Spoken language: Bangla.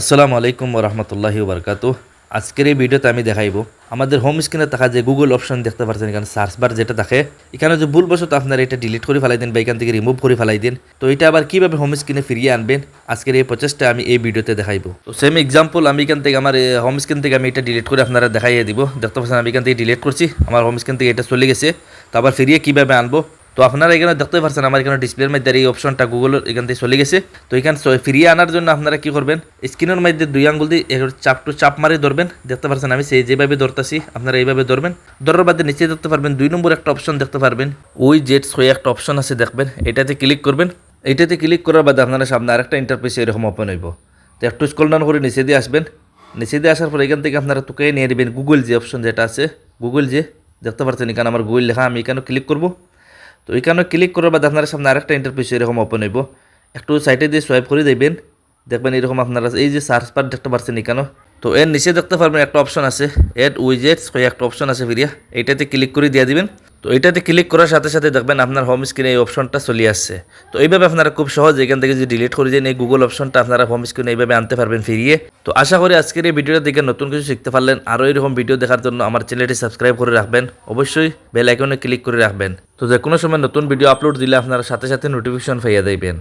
আসসালামু আলাইকুম রহমতুল্লাহি বরকাত আজকের এই ভিডিওতে আমি দেখাইব, আমাদের হোম স্ক্রিনে থাকা যে গুগল অপশন দেখতে পাচ্ছেন এখানে সার্চ বার যেটা থাকে, এখানে যে ভুলবশত আপনারা এটা ডিলিট করে ফেলাই দিন বা এখান থেকে রিমুভ করে ফেলাই দিন, তো এটা আবার কীভাবে হোম স্ক্রিনে ফিরিয়ে আনবেন, আজকের এই প্রচেষ্টা আমি এই ভিডিওতে দেখাইব। তো সেম এক্সাম্পল আমি এখান থেকে আমার হোম স্ক্রিন থেকে আমি এটা ডিলিট করে আপনারা দেখাইয়ে দিব। দেখতে পাচ্ছেন, আমি এখান থেকে ডিলিট করছি, আমার হোম স্ক্রিন থেকে এটা চলে গেছে, তো আবার ফিরিয়ে কীভাবে আনব তো আপনারা এখানে দেখতে পাচ্ছেন আমার এখানে ডিসপ্লের মধ্যে এই অপশনটা গুগল এখান থেকে চলে গেছে। তো এখানে ফিরিয়ে আনার জন্য আপনারা কি করবেন? স্ক্রিনের মধ্যে দুই আঙ্গুল দিয়ে চাপ টু চাপ মারি ধরবেন। দেখতে পাচ্ছেন আমি সেই যেভাবে ধরতেছি, আপনারা এইভাবে ধরবেন। ধরার বাদে নিচে দেখতে পারবেন দুই নম্বর একটা অপশন দেখতে পারবেন। ওই জেট ছয় একটা অপশন আছে দেখবেন, এটাতে ক্লিক করবেন। এটাতে ক্লিক করার বাদে আপনারা সামনে আরেকটা ইন্টারফেস এরকম ওপেন হইব। তো একটু স্কল ডাউন করে নিচে দিয়ে আসবেন। নিচে দিয়ে আসার পর এখান থেকে আপনারা তোকে নিয়ে নেবেন গুগল যে অপশন যেটা আছে। গুগল যে, দেখতে পাচ্ছেন এখানে আমার গুগল লেখা, আমি এখানে ক্লিক করব। তো এখানে ক্লিক করার বাদ আপনার সামনে আরেকটা ইন্টারফেস এরকম ওপেন হইব। একটু সাইডে দিয়ে সোয়াইপ করে দেবেন। দেখবেন এরকম আপনারা এই যে সার্চ বার দেখতে পাচ্ছেন এখানে তো এর নিচে দেখতে পারবেন একটা অপশন আছে। এড উইজেটস একটা অপশন আছে ফিরিয়া এইটাতে ক্লিক করে দিয়ে দিবেন। তো এটাতে ক্লিক করার সাথে সাথে দেখবেন আপনার হোম স্ক্রিনে এই অপশনটা চলে আসছে। তো এইভাবে আপনারা খুব সহজ এখান থেকে যে ডিলিট করে দেন এই গুগল অপশনটা আপনারা হোম স্ক্রিনে এইভাবে আনতে পারবেন ফিরিয়ে। তো আশা করি আজকের এই ভিডিওটা দেখে নতুন কিছু শিখতে পারলেন। আরও এরকম ভিডিও দেখার জন্য আমার চ্যানেলটি সাবস্ক্রাইব করে রাখবেন। অবশ্যই বেল আইকনে ক্লিক করে রাখবেন। তো যে কোনো সময় নতুন ভিডিও আপলোড দিলে আপনারা সাথে সাথে নোটিফিকেশন ফাইয়া দেবেন